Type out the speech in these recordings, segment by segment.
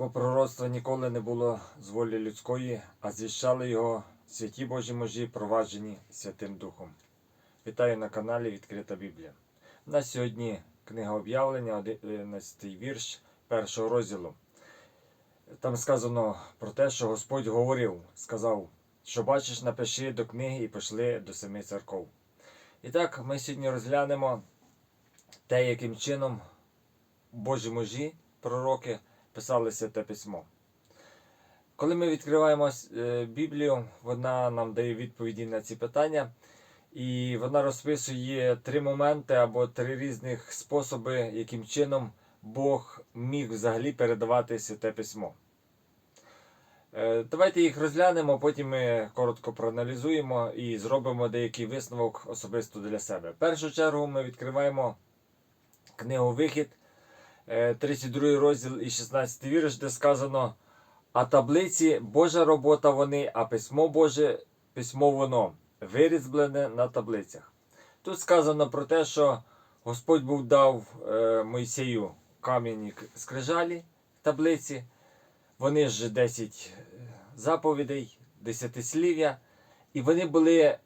бо пророцтва ніколи не було з волі людської, а звіщали його святі Божі можі, проваджені Святим Духом. Вітаю на каналі Відкрита Біблія. У нас сьогодні книга об'явлення, 11 вірш першого розділу. Там сказано про те, що Господь говорив, сказав, що бачиш, напиши до книги і пішли до семи церков. І так, ми сьогодні розглянемо те, яким чином Божі мужі, пророки, писали святе письмо. Коли ми відкриваємо е, Біблію, вона нам дає відповіді на ці питання, і вона розписує три моменти або три різних способи, яким чином Бог міг взагалі передавати святе письмо. Е, Давайте їх розглянемо, потім ми коротко проаналізуємо і зробимо деякий висновок особисто для себе. В першу чергу ми відкриваємо книгу Вихід, 32 розділ і 16 вірш, де сказано: А таблиці Божа робота вони, а письмо Боже, письмо воно, вирізблене на таблицях. Тут сказано про те, що Господь був дав е, Мойсею кам'яні скрижалі, таблиці. Вони ж 10 заповідей, десятислів'я, і вони були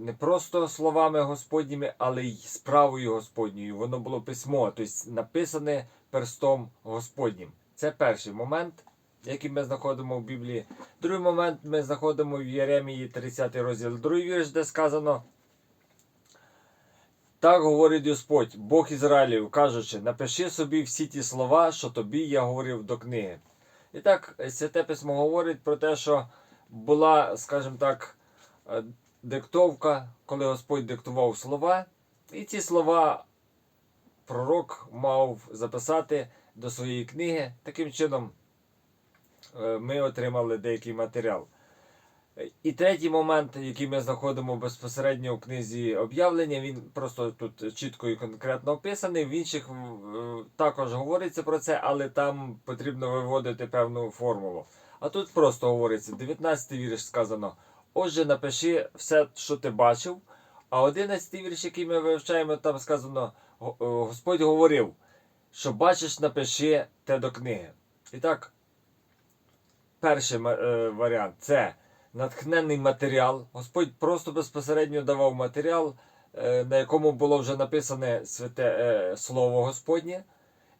не просто словами Господніми, але й справою Господньою. Воно було письмо, тобто написане перстом Господнім. Це перший момент, який ми знаходимо в Біблії. Другий момент ми знаходимо в Єремії 30 розділ, другий вірш, де сказано. Так говорить Господь, Бог Ізраїлів, кажучи, напиши собі всі ті слова, що тобі я говорив до книги. І так, Святе Письмо говорить про те, що була, скажімо так, е, диктовка, коли Господь диктував слова, і ці слова пророк мав записати до своєї книги. Таким чином е, ми отримали деякий матеріал. І третій момент, який ми знаходимо безпосередньо в книзі об'явлення, він просто тут чітко і конкретно описаний. В інших е, також говориться про це, але там потрібно виводити певну формулу. А тут просто говориться: 19 вірш сказано: Отже, напиши все, що ти бачив. А 11 вірш, який ми вивчаємо, там сказано: е, Господь говорив, що бачиш, напиши те до книги. І так, перший е, варіант це натхненний матеріал. Господь просто безпосередньо давав матеріал, е, на якому було вже написане святе Слово Господнє.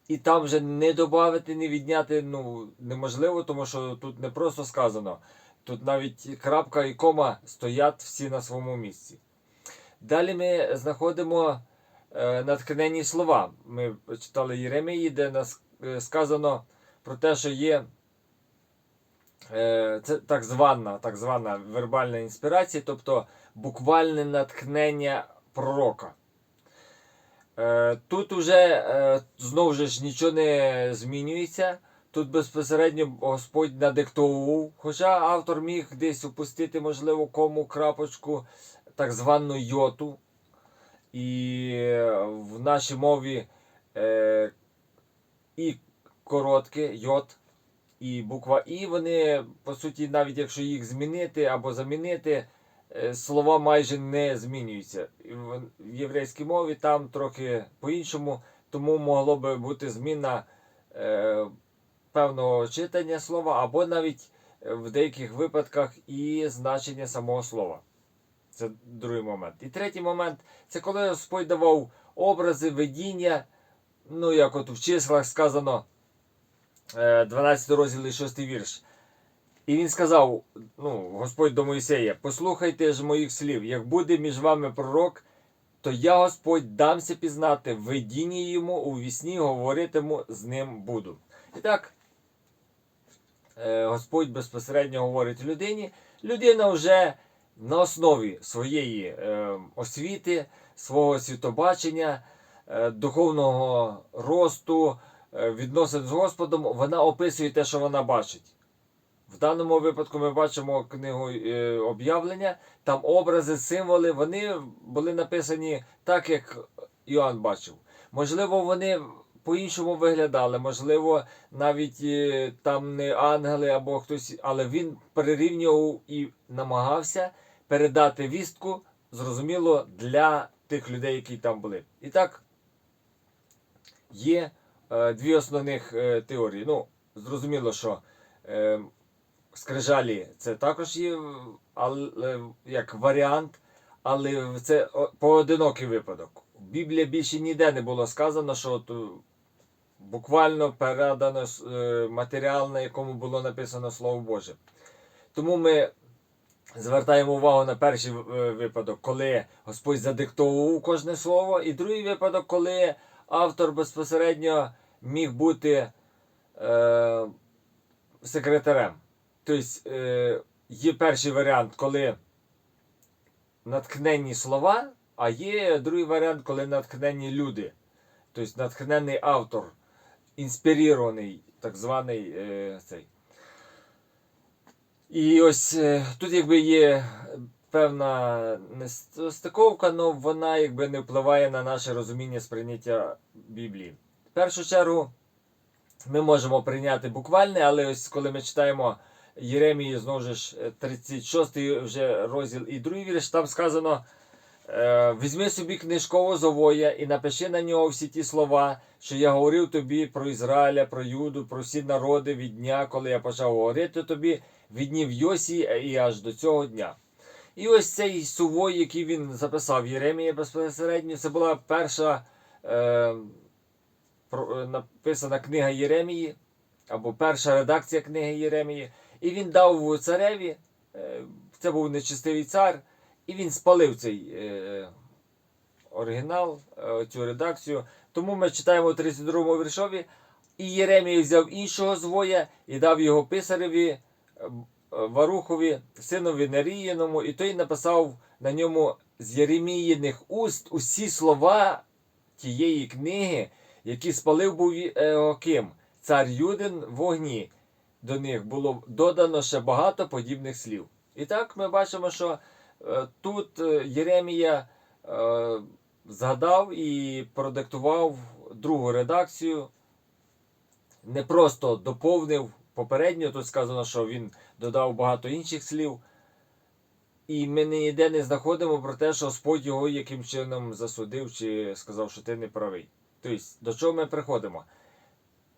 І там вже не додати, не відняти ну, неможливо, тому що тут не просто сказано. Тут навіть крапка і кома стоять всі на своєму місці. Далі ми знаходимо е, натхненні слова. Ми читали Єремії, де нас е, сказано про те, що є Е, це так звана, так звана вербальна інспірація, тобто буквальне натхнення пророка. Тут уже знову ж нічого не змінюється. Тут безпосередньо Господь надиктовував, хоча автор міг десь упустити, можливо, кому крапочку, так звану йоту. І в нашій мові е, і коротке йот і буква І, вони, по суті, навіть якщо їх змінити або замінити, е, слова майже не змінюються. В єврейській мові там трохи по-іншому, тому могло би бути зміна е, певного читання слова, або навіть е, в деяких випадках і значення самого слова. Це другий момент. І третій момент це коли Господь давав образи, видіння, ну як от в числах сказано. е, 12 розділ і 6 вірш. І він сказав: ну, Господь до Моїсея: Послухайте ж моїх слів, як буде між вами пророк, то я, Господь, дамся пізнати, в видінні йому у вісні говоритиму з ним буду. І так, е, Господь безпосередньо говорить людині. Людина вже на основі своєї е, освіти, свого світобачення, е, духовного росту, е, відносин з Господом, вона описує те, що вона бачить. В даному випадку ми бачимо книгу е, об'явлення, там образи, символи, вони були написані так, як Іоанн бачив. Можливо, вони по-іншому виглядали, можливо, навіть е, там не ангели або хтось, але він перерівнював і намагався передати вістку, зрозуміло, для тих людей, які там були. І так, є е, дві основних е, теорії. Ну, зрозуміло, що е, скрижалі це також є але, як варіант, але це поодинокий випадок. В Біблії більше ніде не було сказано, що от, буквально передано е, матеріал, на якому було написано Слово Боже. Тому ми звертаємо увагу на перший е, випадок, коли Господь задиктовував кожне слово, і другий випадок, коли автор безпосередньо міг бути е, секретарем. Тобто е, є перший варіант, коли натхненні слова, а є другий варіант, коли натхненні люди. Тобто натхненний автор, інспірований, так званий е, цей. І ось е, тут якби є певна нестиковка, але вона якби не впливає на наше розуміння сприйняття Біблії. В першу чергу ми можемо прийняти буквальне, але ось коли ми читаємо Єремії, знову ж 36 вже розділ і другий вірш, там сказано. Е, Візьми собі книжково зовоя і напиши на нього всі ті слова, що я говорив тобі про Ізраїля, про Юду, про всі народи від дня, коли я почав говорити тобі від днів Йосії і аж до цього дня. І ось цей сувой, який він записав Єремія безпосередньо, це була перша е, про- е, написана книга Єремії, або перша редакція книги Єремії. І він дав цареві, е, це був нечистивий цар, і він спалив цей е, оригінал, е, цю редакцію. Тому ми читаємо у 32 му віршові. І Єремій взяв іншого звоя і дав його писареві е, Варухові, синові Наріяному, і той написав на ньому з Єреміїних уст усі слова тієї книги, які спалив був Еоким, цар Юдин в вогні. До них було додано ще багато подібних слів. І так ми бачимо, що е, тут е, Єремія е, згадав і продиктував другу редакцію, не просто доповнив попередню, тут сказано, що він додав багато інших слів. І ми ніде не знаходимо про те, що Господь його яким чином засудив чи сказав, що ти не правий. Тобто, до чого ми приходимо?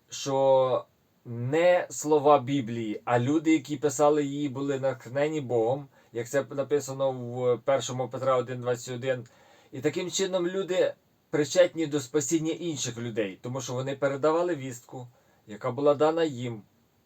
Що не слова Біблії, а люди, які писали її, були натхнені Богом, як це написано в 1 Петра 1,21. І таким чином люди причетні до спасіння інших людей, тому що вони передавали вістку, яка була дана їм,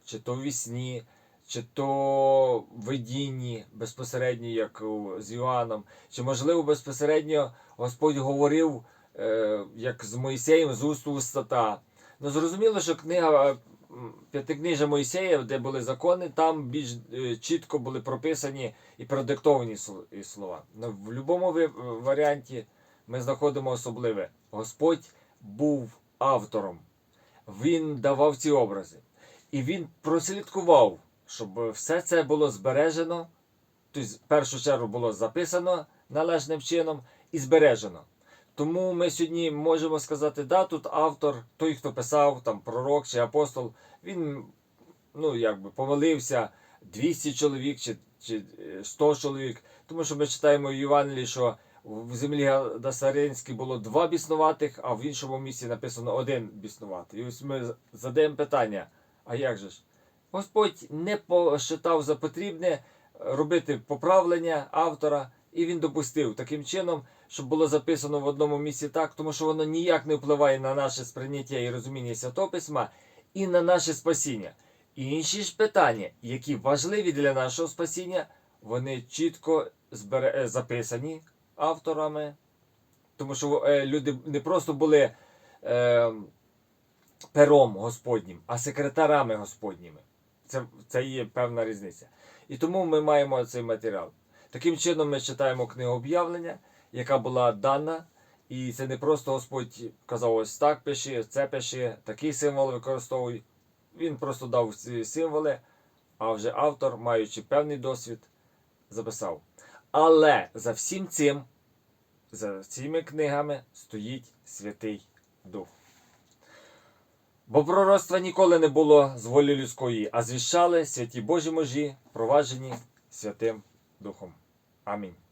чи то в вісні, чи то в видінні безпосередньо, як з Іоанном, чи можливо безпосередньо Господь говорив е, як з Моїсеєм з уст в уста. Ну зрозуміло, що книга м, П'ятикнижа Моїсея, де були закони, там більш е, чітко були прописані і продиктовані слова. Ну, в будь-якому варіанті ми знаходимо особливе. Господь був автором. Він давав ці образи. І він прослідкував, щоб все це було збережено, тобто, в першу чергу було записано належним чином і збережено. Тому ми сьогодні можемо сказати, да, тут автор, той, хто писав, там пророк чи апостол, він ну, якби помилився 200 чоловік чи, чи е, 100 чоловік. Тому що ми читаємо в Євангелії, що в землі Гадасаринській було два біснуватих, а в іншому місці написано один біснуватий. І ось ми задаємо питання: а як же ж? Господь не посчитав за потрібне робити поправлення автора, і він допустив таким чином, щоб було записано в одному місці так, тому що воно ніяк не впливає на наше сприйняття і розуміння Святого Письма і на наше спасіння. Інші ж питання, які важливі для нашого спасіння, вони чітко збере... е, записані авторами, тому що е, люди не просто були е, пером Господнім, а секретарами Господніми. Це, це є певна різниця. І тому ми маємо цей матеріал. Таким чином ми читаємо книгу об'явлення, яка була дана. І це не просто Господь казав, ось так пиши, це пиши, такий символ використовуй. Він просто дав ці символи, а вже автор, маючи певний досвід, записав. Але за всім цим, за цими книгами стоїть Святий Дух. Бо пророцтва ніколи не було з волі людської, а звіщали святі Божі можі, проваджені Святим Духом. Амінь.